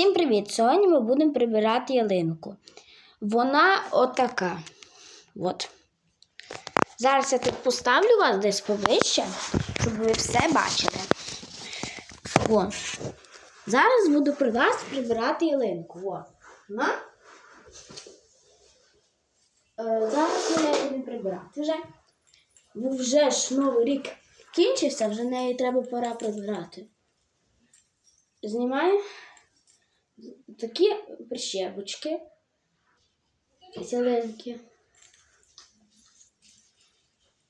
Всім привіт! Сьогодні ми будемо прибирати ялинку. Вона отака. От. Зараз я тут поставлю вас десь поближче, щоб ви все бачили. О. Зараз буду при вас прибирати ялинку. О. Вона. Е, зараз ми неї будемо прибирати вже. Бо вже ж новий рік кінчився, вже неї треба пора прибирати. Знімаю такі прищепочки зеленькі.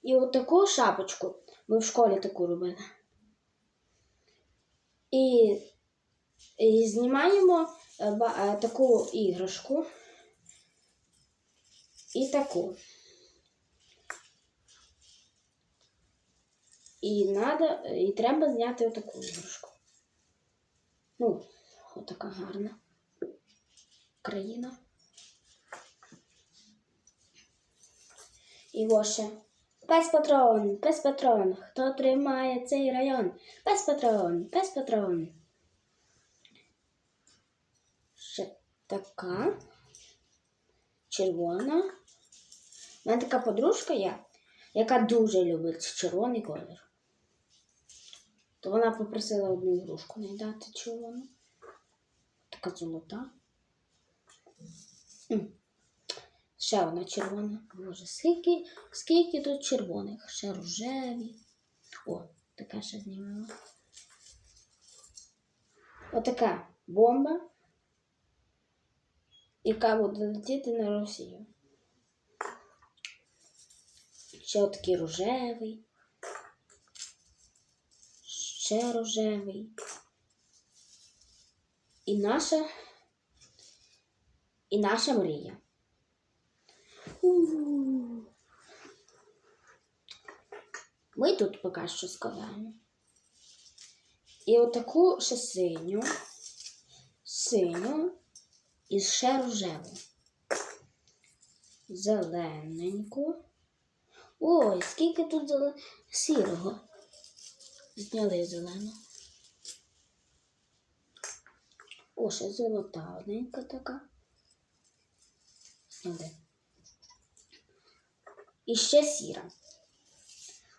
І от таку шапочку. Ми в школі таку робили. І, і знімаємо е, е, таку іграшку. І таку. І, надо, і треба зняти отаку іграшку. Ну, отака гарна країна. І ось Пес патрон, пес патрон, хто тримає цей район? Пес патрон, пес патрон. Ще така червона. У мене така подружка є, яка дуже любить червоний колір. То вона попросила одну ігрушку не дати червону. Така золота. Ще одна червона. Боже, скільки, скільки тут червоних? Ще рожеві. О, така ще знімала. Отака бомба, яка буде летіти на Росію. Ще отакий рожевий. Ще рожевий. І наша, і наша мрія. Ми тут поки що складаємо. І отаку ще синю, синю і ще рожеву. Зелененьку. Ой, скільки тут сірого. Зняли зелену. О, ще золота одненька така. Зняли. І ще сіра.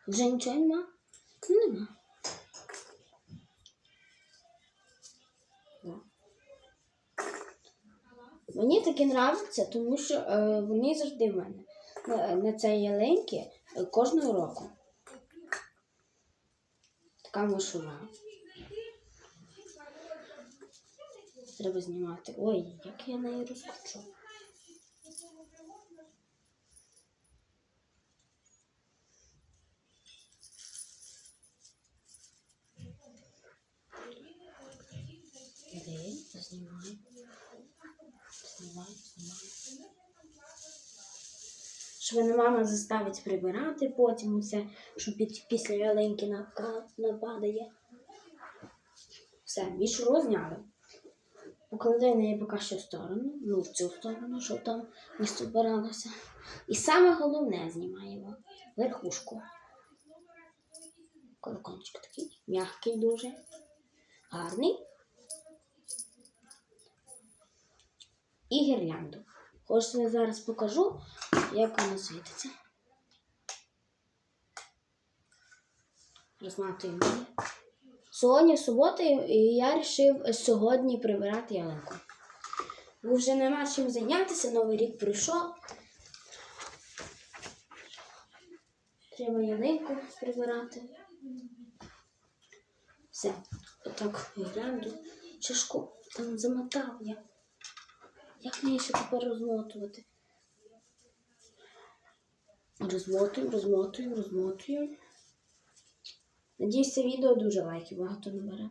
Вже нічого нема? Нема. Мені такі нравляться, тому що е, вони завжди в мене. На, на цій ялинці е, кожного року. Така мишура. Треба знімати. Ой, як я неї розкручу. Іди, знімай. Знімай, знімай. Що мене мама заставить прибирати потім усе, що після ялинки нападає. Все, мішуру зняли. Поклади неї поки що сторону, ну в цю сторону, щоб там не збиралося. І саме головне знімаємо верхушку. Колокончик такий, м'який дуже, гарний. І гірлянду. Хочете я зараз покажу, як вона світиться. Розматуємо її. Сьогодні субота, і я вирішив сьогодні прибирати ялинку. Бо вже нема чим зайнятися, новий рік прийшов. Треба ялинку прибирати. Все, отак гірлянду. Чашку там замотав я. Як мені ще тепер розмотувати? Розмотую, розмотую, розмотую. Надіюсь, це відео дуже лайків багато набере.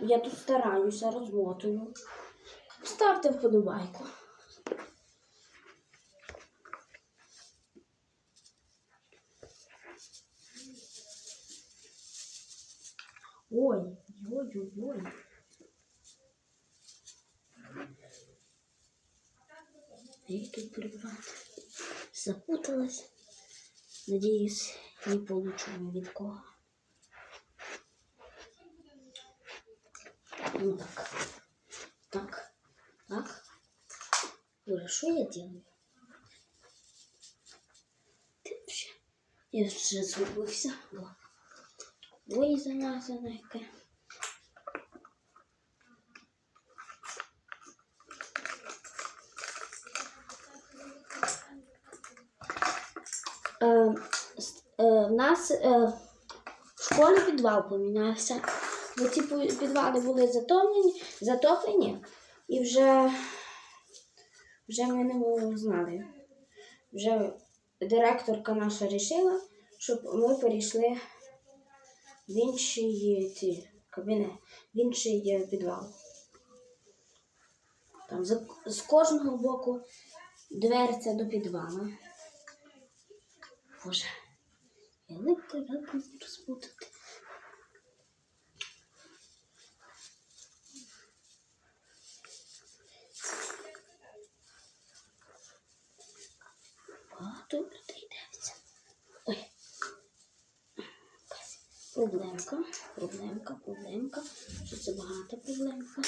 Я тут стараюся, розмотую. Ставте вподобайку. Ой, ой, ой. Тут? Запуталась. Надіюсь, не получу ні від. Ну так. Так. Так. Що я делаю? Ти вже. Я вже зробився. О. Ой, замазана яке. Е, е, в нас е, в школі підвал помінявся. Бо пу- підвали були затоплені, затоплені і вже, вже ми не знали. Вже директорка наша вирішила, щоб ми перейшли в інший ті, кабінет, в інший е, підвал. Там з, з кожного боку дверця до підвала. Боже, я липко як не розпутати. Багато людей дивиться. Ой. Проблемка, проблемка, проблемка. Що це багата проблемка.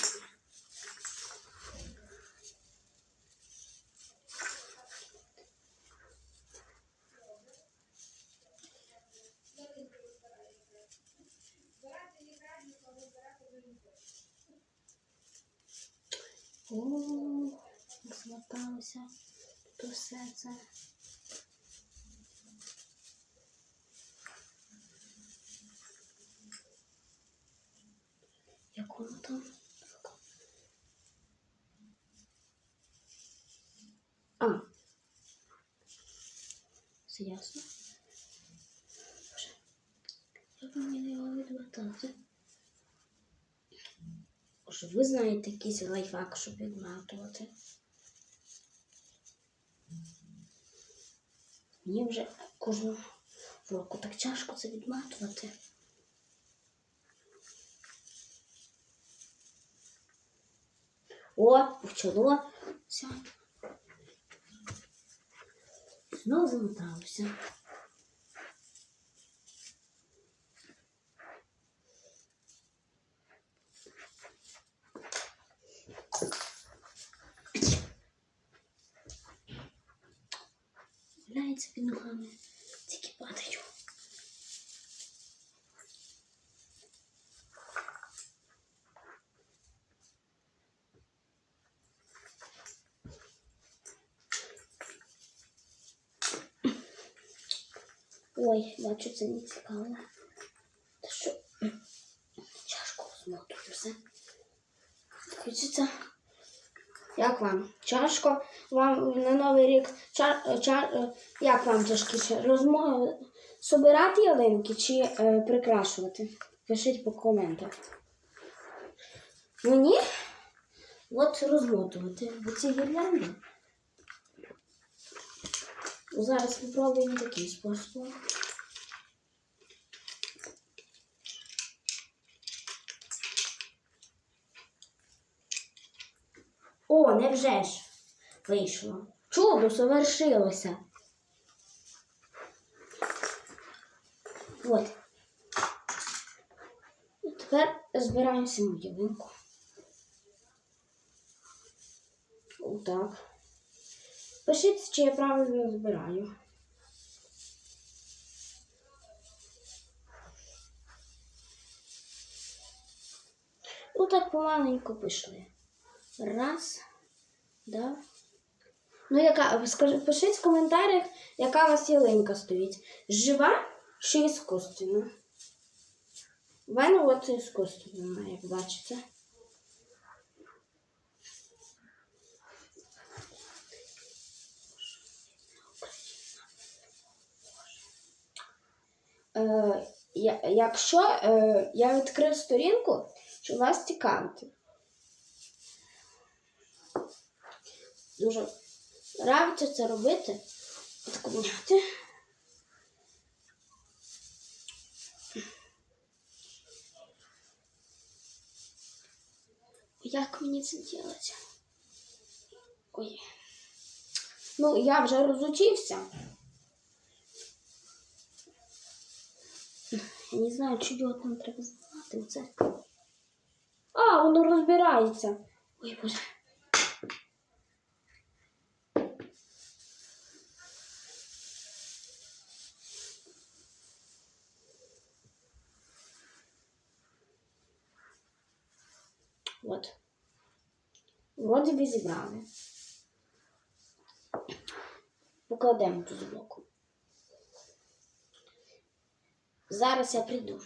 О, змоталося то все це. Як там? А. Все ясно. Боже, Як мені його відвертати? Може, ви знаєте якийсь лайфхак, щоб відматувати? Мені вже кожного року так тяжко це відматувати. О, почало. Все. Знову замоталося. Валяється під ногами. Тільки падаю. Ой, бачу, це не цікаво. Та що? Чашку змотую все. Хочеться. Як вам? Чашко? Вам на Новий рік чар, чар, як вам тяжкіше? Розмо... Собирати ялинки чи е, прикрашувати? Пишіть по коментах. Мені от розмотувати. Бо ці гірлянди. Зараз спробуємо таким способом. О, невже ж вийшло. Чудо совершилося. От. І тепер збираємо саму ялинку. Отак. Пишіть, чи я правильно збираю. Отак помаленьку пішли. Раз, да. Ну, яка, скажи, пишіть в коментарях, яка у вас ялинка стоїть. Жива чи іскусственна? У мене от іскусственна, як бачите. Е, якщо е, я відкрив сторінку, що вас цікавить. Дуже нравиться це робити. Відкупняти. Як мені це робити? Ой. Ну, я вже розучився. Я не знаю, чи його там треба знати. Це. А, воно розбирається. Ой, боже. От. Би зібрали. Покладемо тут з боку. Зараз я прийду.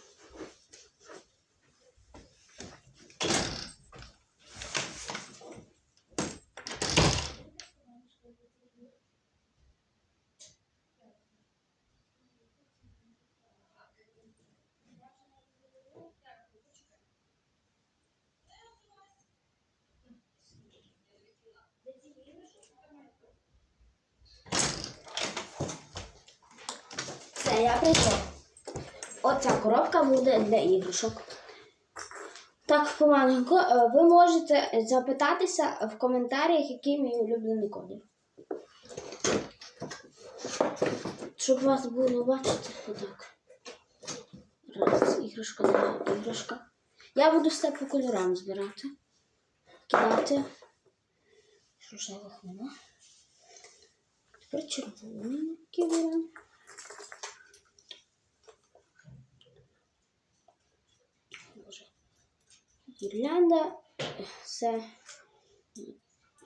Все, я прийшов. Оця коробка буде для іграшок. Так, помаленьку, е, ви можете запитатися в коментарях, який мій улюблений колір. Щоб вас було бачити, отак. Раз, іграшка, два, іграшка. Я буду все по кольорам збирати. Кидати. Рожевих нема. Тепер червоний кидаємо. Гірлянда це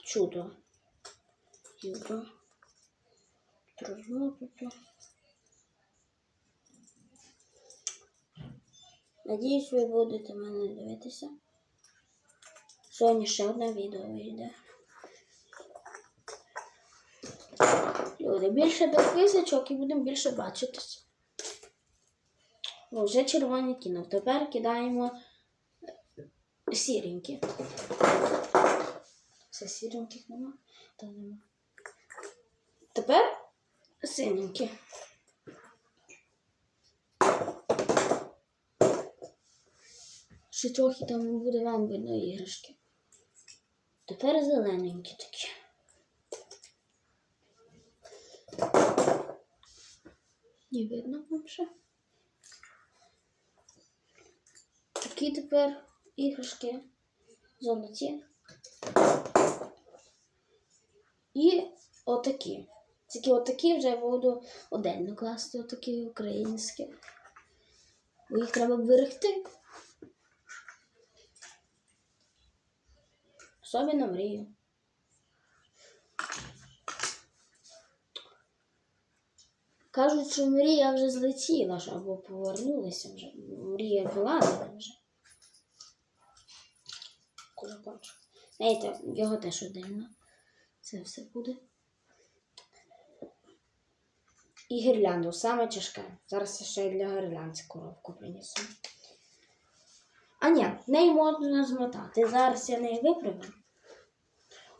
чудо. Чудо. Розмовити. Надіюсь, ви будете мене дивитися. Сьогодні ще одне відео вийде. Люди, більше підписочок і будемо більше бачитись. Вже червоний кинув. Тепер кидаємо сіренькі. Це сіреньких нема? Та нема. Тепер синенькі. Ще трохи там буде вам видно іграшки. Тепер зелененькі такі. Не видно вам ще. Такі тепер іграшки золоті. І отакі. Тільки отакі вже буду отдельно класти, отакі українські. Бо їх треба берегти. Собі на мрію. Кажуть, що мрія вже злетіла або повернулася вже. Мрія була але вже. Кулакончик. Знаєте, його теж отдельно. Це все буде. І гірлянду, саме тяжке. Зараз я ще для гірлянди коробку принесу. А ні, неї можна змотати. Зараз я неї виправлю.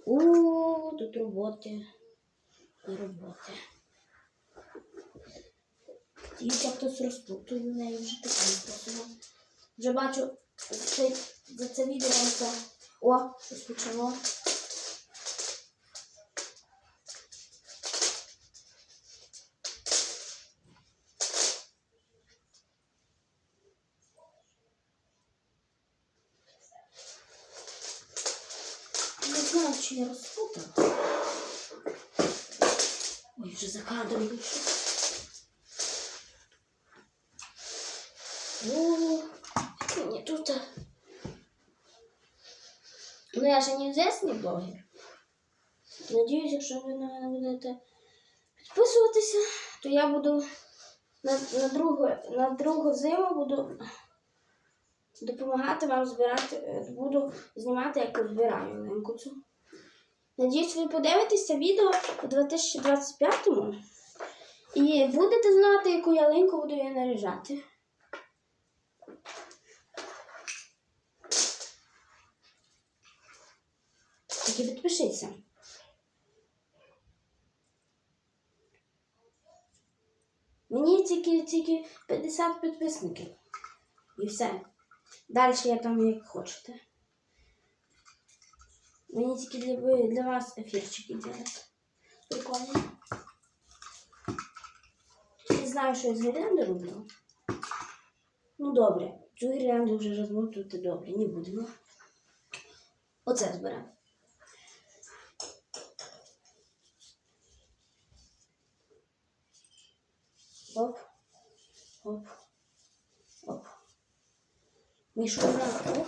У, тут роботи. Роботи. Тільки хтось розпутує в неї вже таке. Вже бачу, це, за це відео це. О, розпочало. Не знаю, чи я розпутала. Ой, вже за кадром Ну, я же не известный блогер. Надіюсь, якщо ви на мене будете підписуватися, то я буду на, на, другу, на другу зиму буду допомагати вам збирати, буду знімати, як я збираю ялинку цю. Надіюсь, ви подивитеся відео у 2025-му і будете знати, яку ялинку буду я наряжати. Тільки підпишіться. Мені тільки, тільки 50 підписників. І все. Далі я там як хочете. Мені тільки для, для вас ефірчики делать. Прикольно. Не знаю, що я з гірлянди роблю. Ну добре, цю гірлянду вже розмотувати добре, не будемо. Оце зберемо. Оп. Оп. Оп. Мішура. Оп.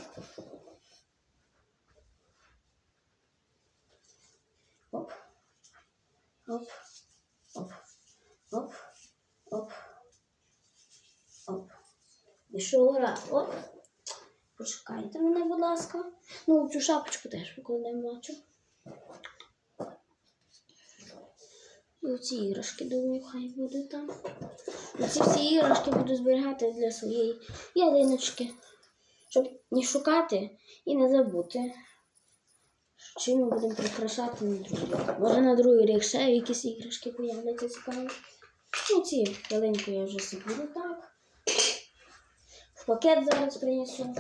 Оп. Оп. Оп. Оп. Оп. Оп. Мішура. Оп. Почекайте мене, будь ласка. Ну, цю шапочку теж покладемо бачу. І оці іграшки, думаю, хай будуть там. Оці всі іграшки буду зберігати для своєї ялиночки. Щоб не шукати і не забути. Чим ми будемо прикрашати на другий рік. Може на другий рік ще якісь іграшки появляться цікаві. Ну, ці ялинку я вже собі так. В пакет зараз принесу.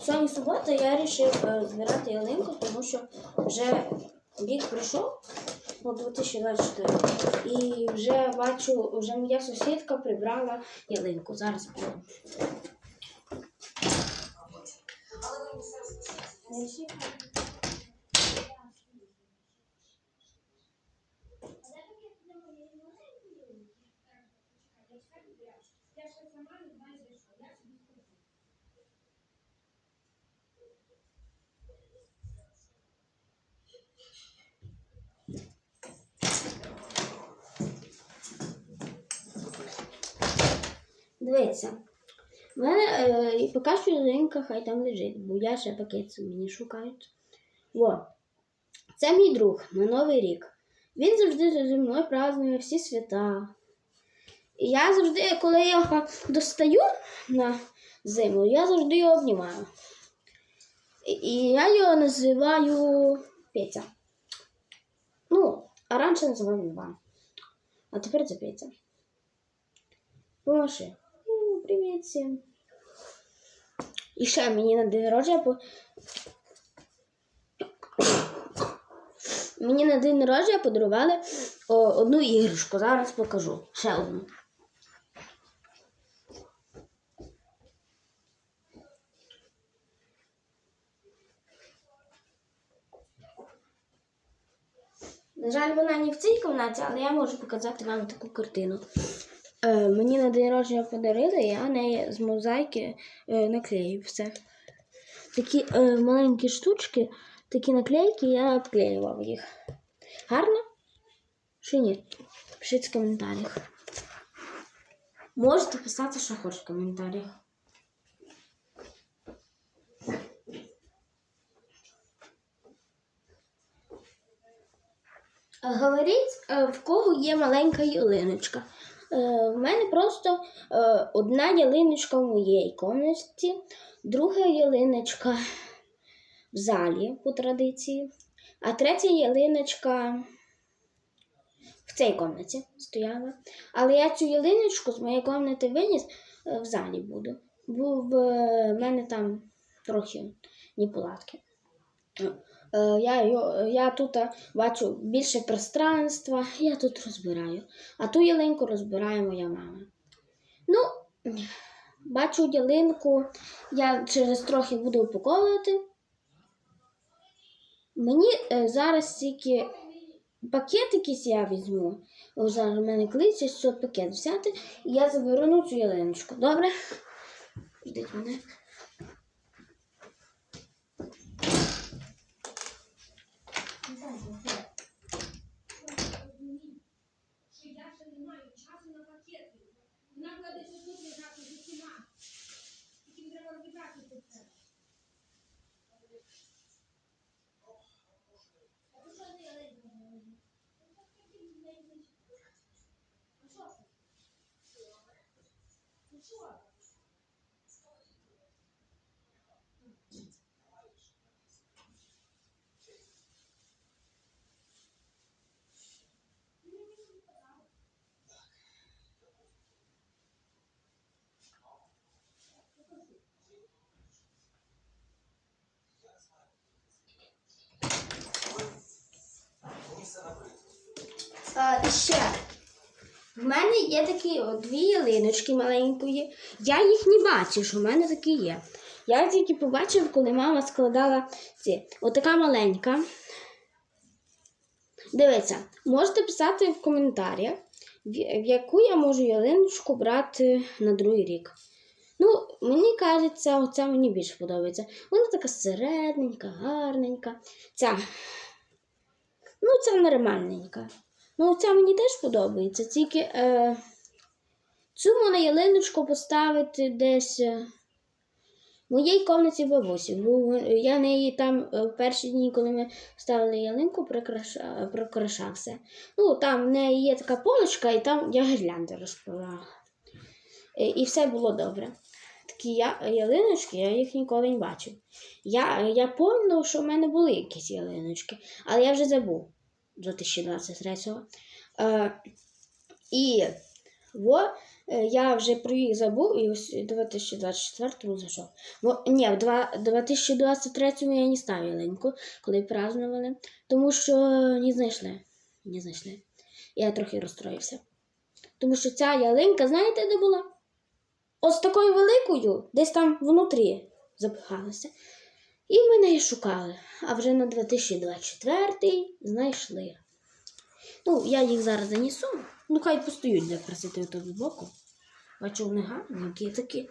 Сьогодні субота я вирішив е, збирати ялинку, тому що вже рік прийшов у 2024 і вже бачу, вже моя сусідка прибрала ялинку. Зараз буду. Дивіться. У мене е, поки що ялинка хай там лежить, бо я ще пакет не шукають. Во. Це мій друг на Новий рік. Він завжди зі мною празднує всі свята. І я завжди, коли я його достаю на зиму, я завжди його обнімаю. І я його називаю Петя. Ну, а раніше називав Іван. А тепер це Петя. Помаши. Привіт всім. І ще мені на день народження по... Мені на день народження подарували одну іграшку. Зараз покажу. Ще одну. На жаль, вона не в цій кімнаті, але я можу показати вам таку картину. Е, мені на день народження подарили, я неї з мозаїки е, наклеїв все. Такі е, маленькі штучки, такі наклейки, я обклеював їх. Гарно? Чи ні? Пишіть в коментарях. Можете писати, що хочете в коментарях. Говоріть, е, в кого є маленька ялиночка. Е, В мене просто е, одна ялиночка в моїй кімнаті, друга ялиночка в залі по традиції, а третя ялиночка в цій кімнаті стояла. Але я цю ялиночку з моєї кімнати виніс е, в залі буду. Бо в мене там трохи неполадки. Е, Я, я тут е, бачу більше пространства, я тут розбираю. А ту ялинку розбирає моя мама. Ну, бачу ялинку, я через трохи буду упаковувати. Мені е, зараз тільки пакет якийсь я візьму. Зараз в мене кличе, що пакет взяти, і я заберу ну, цю ялиночку. Добре? Ждіть мене. що я ще не маю часу на пакети. Нам треба ще тут лежати з усіма. Тільки треба розібратися це. А то що ти ялинка говориш? А що це? Ну що? А, і ще. В мене є такі дві ялиночки маленької. Я їх не бачу, що в мене такі є. Я тільки побачив, коли мама складала ці. Отака маленька. Дивіться, можете писати в коментарях, в яку я можу ялиночку брати на другий рік. Ну, мені кажеться, оця мені більше подобається. Вона така середненька, гарненька. Ця. Ну, ця нормальненька. Ну, ця мені теж подобається. Тільки е, цю можна ялиночку поставити десь е, в моїй комнаті бабусі. Бо я неї там е, в перші дні, коли ми ставили ялинку, прикраша, прикрашав все. Ну, там в неї є така полочка, і там я гірлянди розпивала. Е, І все було добре. Такі я, ялиночки, я їх ніколи не бачив. Я, я пам'ятаю, що в мене були якісь ялиночки, але я вже забув 2023-го. Е, і во, е, я вже про їх забув і ось 2024-му зайшов. Бо, ні, в 2023-му я не ставив ялинку, коли празднували, тому що не знайшли. Не знайшли. Я трохи розстроївся. Тому що ця ялинка, знаєте, де була? Ось такою великою, десь там внутрі запихалася. І ми неї шукали. А вже на 2024 знайшли. Ну, я їх зараз занесу. Ну, хай постоють для просити тут боку. Бачу, вони гарненькі такі.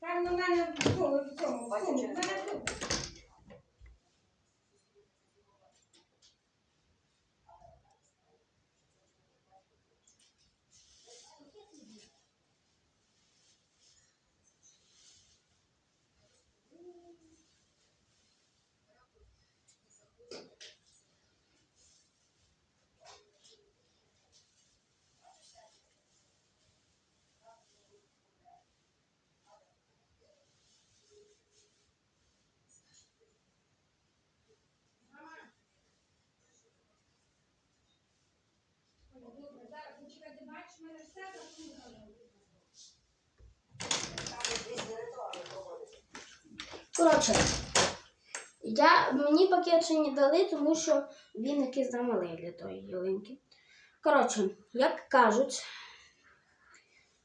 Там на мене в цьому, в цьому, в цьому, в мене тут. Добре, зараз почекайте, бачиш, в мене все запутано. Коротше, я, мені пакет ще не дали, тому що він якийсь замалий для тої ялинки. Коротше, як кажуть,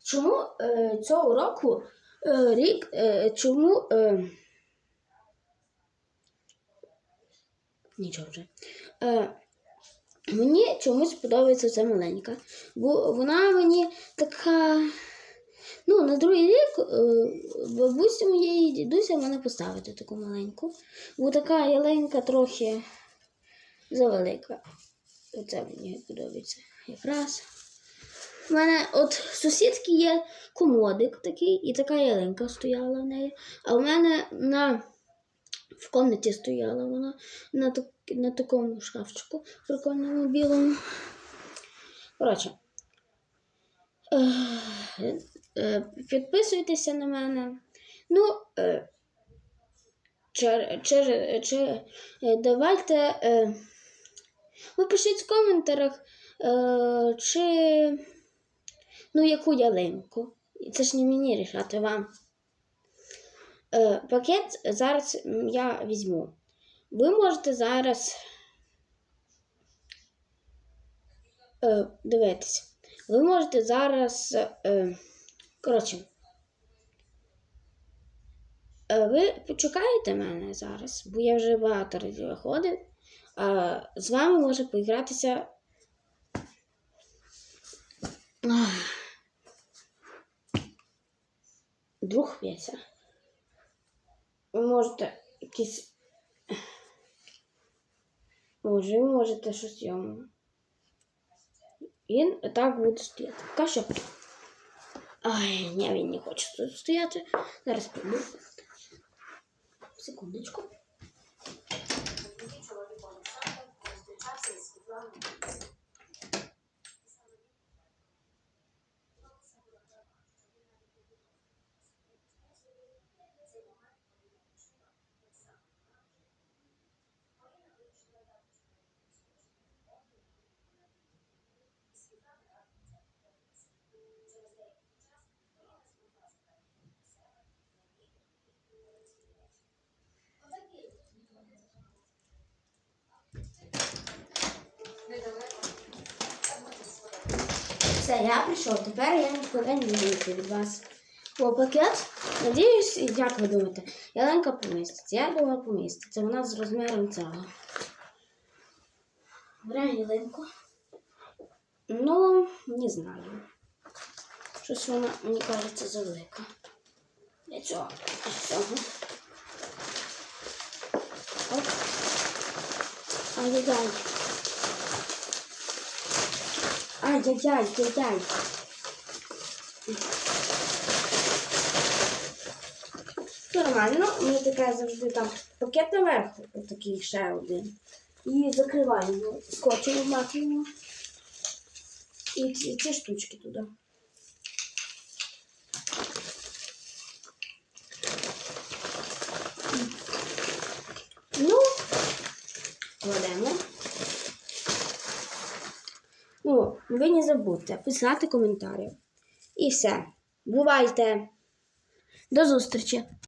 чому е, цього року е, рік, е, чому. Е, нічого вже. Е, мені чомусь подобається ця маленька. Бо вона мені така. Ну, на другий рік е, бабуся моєї дідуся мене поставити таку маленьку. Бо така ялинка трохи завелика. Оце мені подобається якраз. У мене от сусідки є комодик такий, і така ялинка стояла в неї. А в мене на в комнаті стояла вона на, так, на такому шкафчику прикольному білому. Коротше. Е, е, Підписуйтеся на мене. Ну, е, чи, чи, е, давайте. Ви пишіть в коментарях, чи ну, яку ялинку. Це ж не мені рішати вам. Пакет зараз я візьму. Ви можете зараз е, дивитися. Ви можете зараз. Е, коротше. е, Ви почекаєте мене зараз, бо я вже багато разів виходив. А з вами може поігратися. Друг Вєся. Ви можете якісь. Може, ви можете щось йому. Він так буде стояти. Поки що. Ай, ні, він не хоче тут стояти. Зараз піду. Секундочку. Все, Все, я прийшов. Тепер я повинен вийти від вас. О, пакет. Надіюсь, як ви думаєте, ялинка поміститься. Я думаю, поміститься. Вона з розміром цього. Беремо ялинку. Ну, не знаю. Щось вона, мені кажеться, завелика. Для цього. Для цього. Оп. Ай-яй-яй. Ай-яй-яй, яй-яй. Нормально, у мене така завжди там пакет наверху, отакий ще один. І закриваємо скотчем обматуємо. І ці, ці штучки туди. Ну, кладемо. Ну, ви не забудьте писати коментарі. І все. Бувайте! До зустрічі!